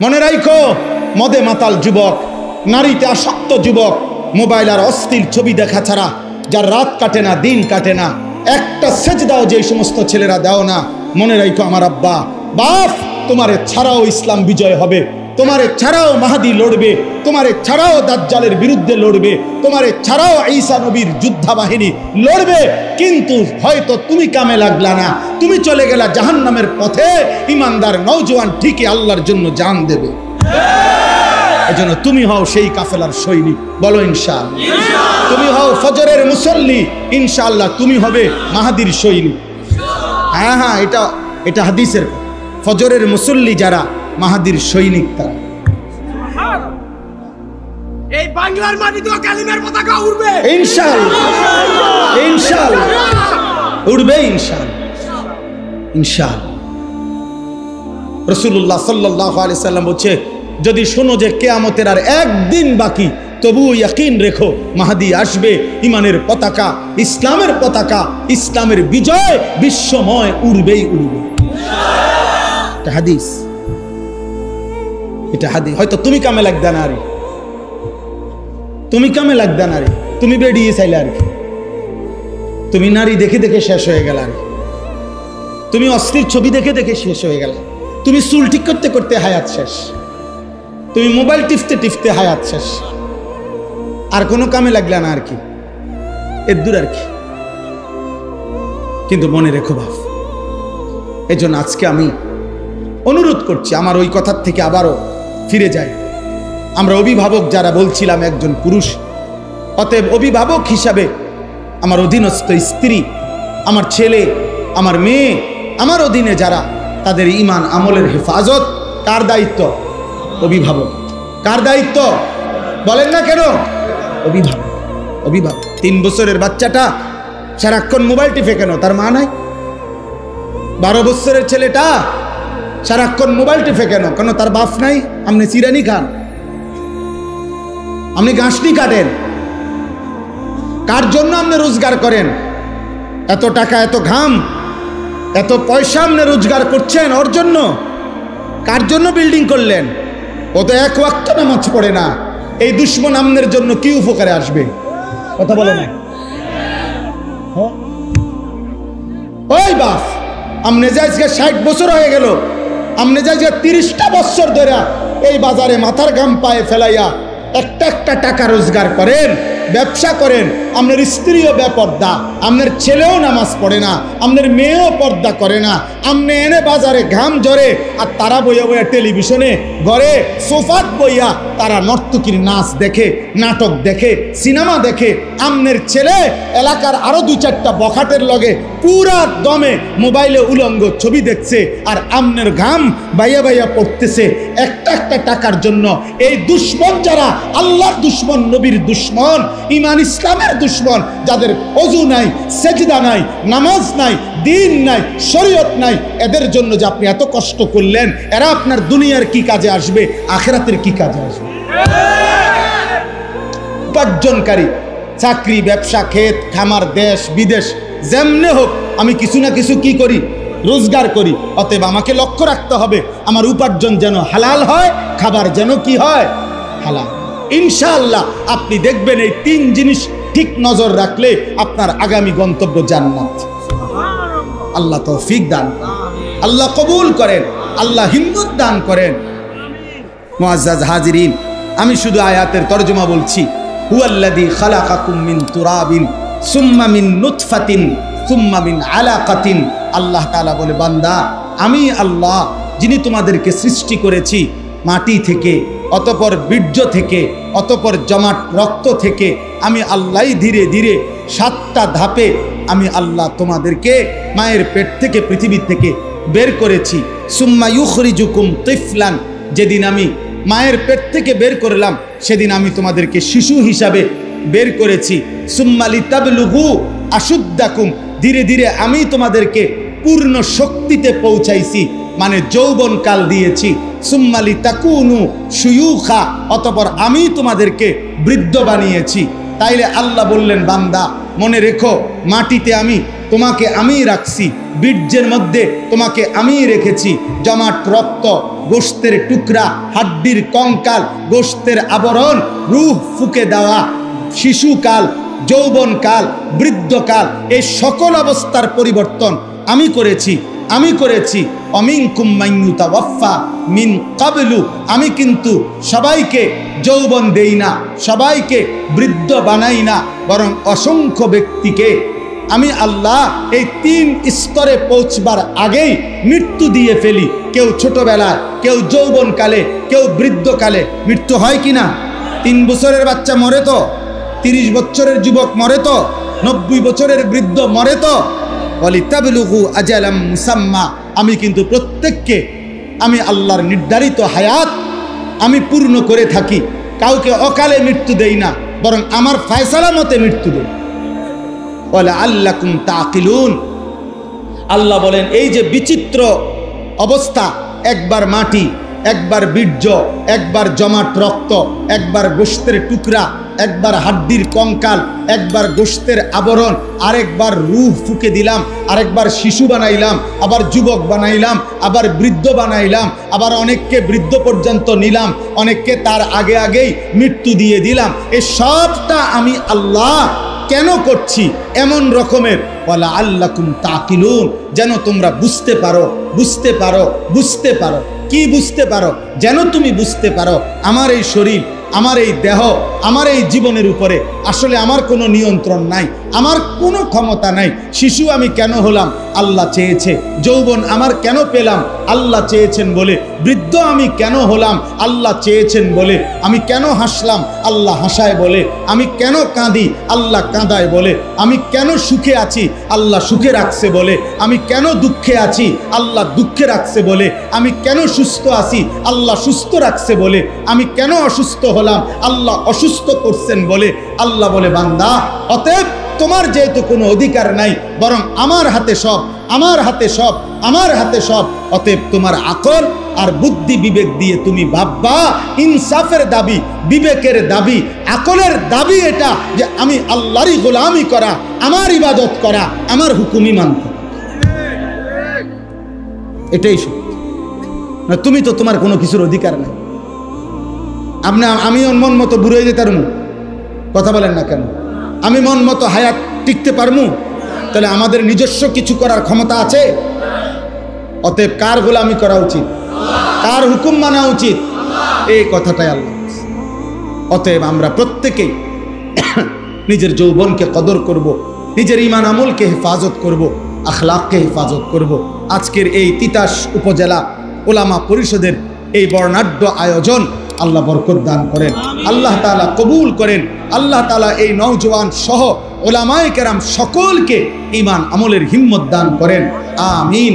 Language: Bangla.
মনে রাখো মদে মাতাল যুবক, নারীতে আসক্ত যুবক, মোবাইল আর অস্থির ছবি দেখা ছাড়া যার রাত কাটে না, দিন কাটে না, একটা সেচ দাও যে সমস্ত ছেলেরা দাও না। মনে রাখো আমার আব্বা, বাপ, তোমারে ছাড়াও ইসলাম বিজয় হবে। তোমারে ছাড়াও মাহাদি লড়বে, তোমারে ছাড়াও দাজ্জালের বিরুদ্ধে লড়বে, তোমারে ছাড়াও ঈসা নবীর যোদ্ধা বাহিনী লড়বে, কিন্তু হয়তো তুমি কামে লাগলা না তুমি চলে গেলা জাহান্নামের পথে, ইমানদার নৌজওয়ান ঠিকই আল্লাহর জন্য জান দেবে। এজন্য তুমি হও সেই কাফেলার সৈনিক, বলো ইনশাল তুমি হও ফজরের মুসল্লি, ইনশাআল্লাহ তুমি হবে মাহাদির সৈনিক। হ্যাঁ হ্যাঁ এটা এটা হাদিসের ফজরের মুসল্লি যারা মাহাদির সৈনিক তারা। এই বাংলার মাটিতেও কালিমের পতাকা উড়বে। ইনশাল ইনশাল। উঠবে ইনশাল। ইনশাল। রসুল্লাহ সাল্লাহ আলি সাল্লাম বলছে যদি শোনো যে কেয়ামতের আর একদিন বাকি তবু ইয়াকিন রেখো মাহাদি আসবে ইমানের পতাকা ইসলামের পতাকা ইসলামের বিজয় বিশ্বময় উড়বেই উড়বে। হাদিস। এটা হাদিস। হয়তো তুমি কামে লাগবে না আরে তুমি কামে লাগবে না তুমি বেরিয়ে চাইলে আর কি তুমি নারী দেখে দেখে শেষ হয়ে গেল আর তুমি অস্থির ছবি দেখে দেখে শেষ হয়ে গেল। তুমি চুল ঠিক করতে করতে হায়াত শেষ। তুমি মোবাইল টিপতে টিপতে হায়াত শেষ। আর কোনো কামে লাগলে না আর কি। এর দূর আর কি। কিন্তু মনে রেখো ভাব এই জন্য আজকে আমি অনুরোধ করছি, আমার ওই কথার থেকে আবারও ফিরে যাই। আমরা অভিভাবক যারা বলছিলাম একজন পুরুষ, অতএব অভিভাবক হিসাবে আমার অধীনস্থ স্ত্রী, আমার ছেলে, আমার মেয়ে, আমার অধীনে যারা, তাদের ইমান আমলের হেফাজত, কার দায়িত্ব? অভিভাবক। কার দায়িত্ব? বলেন না কেন? অভিভাবক। অভিভাবক। তিন বছরের বাচ্চাটা সারাক্ষণ মোবাইল টিপে কেন? তার মা নাই? বারো বছরের ছেলেটা সারাক্ষণ মোবাইল টিপে কেন কেন তার বাপ নাই? আপনি চিরানি খান। আপনি গাছটি কাটেন। কার জন্য আপনি রোজগার করেন? এত টাকা, এত ঘাম, এত পয়সা আপনি রোজগার করছেন ওর জন্য? কার জন্য বিল্ডিং করলেন? ও তো এক ওয়াক্ত নামাজ পড়ে না। এই দুশ্মন আমনের জন্য কি উপকারে আসবে? কথা বলে না? ওই বাপ আমনে যে আজকে ষাট বছর হয়ে গেল আমনে যাই যে তিরিশটা বছর ধরে এই বাজারে মাথার গাম পায়ে ফেলাইয়া একটা একটা টাকা রোজগার করেন, ব্যবসা করেন আপনার স্ত্রীও বেপর্দা আপনার ছেলেও নামাজ পড়ে না আপনার মেয়েও পর্দা করে না। আপনি এনে বাজারে ঘাম জরে আর তারা বইয়া বইয়া টেলিভিশনে ঘরে সোফাত বইয়া তারা নর্তকীর নাচ দেখে, নাটক দেখে, সিনেমা দেখে। আমনের ছেলে এলাকার আরও দু চারটা বখাটের লগে পুরা দমে মোবাইলে উলঙ্গ ছবি দেখছে, আর আমনের ঘাম বাইয়া বাইয়া পড়তেছে। একটা একটা টাকার জন্য এই দুশ্মন যারা, আল্লাহর দুশ্মন, নবীর দুশ্মন ইমান ইসলামের দুশ্মন যাদের অজু নাই, সেজদা নাই, নামাজ নাই, দিন নাই, শরীয়ত নাই, এদের জন্য যে আপনি এত কষ্ট করলেন, এরা আপনার দুনিয়ার কি কাজে আসবে, আখেরাতের কি কাজে আসবে? উপার্জনকারী, চাকরি, ব্যবসা, ক্ষেত, খামার, দেশ, বিদেশ, যেমনে হোক, আমি কিছু না কিছু কি করি? রোজগার করি। অতএব আমাকে লক্ষ্য রাখতে হবে, আমার উপার্জন যেন হালাল হয়, খাবার যেন কি হয়? হালাল। ইনশাআল্লাহ, আপনি দেখবেন এই তিন জিনিস ঠিক নজর রাখলে আপনার আগামী গন্তব্য জান্নাত। আল্লাহ তৌফিক দান আল্লাহ কবুল করেন। আল্লাহ হিম্মত দান করেন। মুআজ্জাজ হাজিরিন, আমি শুধু আয়াতের তর্জমা বলছি। হুয়াল্লাযী খালাকাকুম মিন তুরাবিন, সুম্মা মিন নুতফাতিন, সুম্মা মিন আলাকাতিন। আল্লাহ তাআলা বলে, বান্দা, আমি আল্লাহ, যিনি তোমাদেরকে সৃষ্টি করেছি মাটি থেকে, অতপর বীর্য থেকে অতপর জমাট রক্ত থেকে আমি আল্লাহই ধীরে ধীরে সাতটা ধাপে আমি আল্লাহ তোমাদেরকে মায়ের পেট থেকে, পৃথিবী থেকে বের করেছি। সুম্মা ইউখরিজুকুম তিফলান। যেদিন আমি মায়ের পেট থেকে বের করলাম, সেদিন আমি তোমাদেরকে শিশু হিসাবে বের করেছি। সুম্মালি তাবলুহু আশুদ্দাকুম। ধীরে ধীরে আমি তোমাদেরকে পূর্ণ শক্তিতে পৌঁছাইছি। মানে যৌবন কাল দিয়েছি। সুম্মালি তাকুনু সুয়ুখা অতপর আমি তোমাদেরকে বৃদ্ধ বানিয়েছি। তাইলে আল্লাহ বললেন, বান্দা, মনে রেখো, মাটিতে আমি তোমাকে আমি রাখছি, বীর্যের মধ্যে তোমাকে আমি রেখেছি। জমাট রক্ত গোস্তের টুকরা, হাড্ডির কঙ্কাল গোস্তের আবরণ, রুহ ফুকে দেওয়া, শিশুকাল, যৌবনকাল, বৃদ্ধকাল, এই সকল অবস্থার পরিবর্তন আমি করেছি। আমি করেছি। অমিন কুম্মাইয়ুতা ওয়াফা মিন কাবলু। আমি কিন্তু সবাইকে যৌবন দেই না, সবাইকে বৃদ্ধ বানাই না, বরং অসংখ্য ব্যক্তিকে। আমি আল্লাহ এই তিন স্তরে পৌঁছবার আগেই মৃত্যু দিয়ে ফেলি। কেউ ছোটবেলায়, কেউ যৌবনকালে, কেউ বৃদ্ধকালে। মৃত্যু হয় কি না? তিন বছরের বাচ্চা মরে তো? তিরিশ বছরের যুবক মরে তো? নব্বই বছরের বৃদ্ধ মরে তো? মুসাম্মা। আমি কিন্তু প্রত্যেককে, আমি আল্লাহর নির্ধারিত হায়াত আমি পূর্ণ করে থাকি। কাউকে অকালে মৃত্যু দেই না, বরং আমার ফায়সালা মতে মৃত্যু দেই। বলে আল্লাকুম তাকিলুন। আল্লাহ বলেন, এই যে বিচিত্র অবস্থা, একবার মাটি, একবার বীর্য, একবার জমাট রক্ত, একবার গোস্তের টুকরা একবার হাড্ডির কঙ্কাল, একবার গোস্তের আবরণ, আরেকবার রুহ ফুকে দিলাম, আরেকবার শিশু বানাইলাম, আবার যুবক বানাইলাম, আবার বৃদ্ধ বানাইলাম, আবার অনেককে বৃদ্ধ পর্যন্ত নিলাম, অনেককে তার আগে আগেই মৃত্যু দিয়ে দিলাম। এ সবটা আমি আল্লাহ কেন করছি? এমন রকমের। বলা আল্লাকুম তাকিলুন। যেন তোমরা বুঝতে পারো বুঝতে পারো বুঝতে পারো। কি বুঝতে পারো? যেন তুমি বুঝতে পারো। আমার এই শরীর আমার এই দেহ আমার এই জীবনের উপরে আসলে আমার কোনো নিয়ন্ত্রণ নাই, আমার কোনো ক্ষমতা নাই। শিশু আমি কেন হলাম? আল্লাহ চেয়েছে। যৌবন আমার কেন পেলাম? আল্লাহ চেয়েছেন বলে। বৃদ্ধ আমি কেন হলাম? আল্লাহ চেয়েছেন বলে। আমি কেন হাসলাম? আল্লাহ হাসায় বলে। আমি কেন কাঁদি? আল্লাহ কাঁদায় বলে। আমি কেন সুখে আছি? আল্লাহ সুখে রাখছে বলে। আমি কেন দুঃখে আছি? আল্লাহ দুঃখে রাখছে বলে। আমি কেন সুস্থ আছি? আল্লাহ সুস্থ রাখছে বলে। আমি কেন অসুস্থ হলাম? আল্লাহ অসুস্থ করছেন বলে। আল্লাহ বলে, বান্দা, অতএব তোমার যেহেতু কোনো অধিকার নাই, বরং আমার হাতে সব, আমার হাতে সব, আমার হাতে সব, অতএব তোমার আকল আর বুদ্ধি বিবেক দিয়ে তুমি ভাববা, ইনসাফের দাবি, বিবেকের দাবি, আকলের দাবি এটা যে আমি আল্লাহরই গোলামি করা, আমার ইবাদত করা, আমার হুকুমি মানতে এটাই সত্যি। তুমি তো তোমার কোনো কিছুর অধিকার নাই। আপনি আমি মন মতো বুড়ে যেতে পারমু কথা বলেন না কেন আমি মন মতো হায়াত টিকতে পারমু তাহলে আমাদের নিজস্ব কিছু করার ক্ষমতা আছে অতএব কার গোলামি করা উচিত কার হুকুম মানা উচিত এই কথাটাই আল্লাহ অতএব আমরা প্রত্যেকেই নিজের যৌবনকে কদর করব। নিজের ইমান আমলকে হেফাজত করব। আখলাককে হেফাজত করব। আজকের এই তিতাস উপজেলা ওলামা পরিষদের এই বর্ণাঢ্য আয়োজন আল্লাহ বরকত দান করেন, আল্লাহ তালা কবুল করেন, আল্লাহ তালা এই নওজোয়ান সহ ওলামায় কেরাম সকলকে ইমান আমলের হিম্মত দান করেন। আমিন।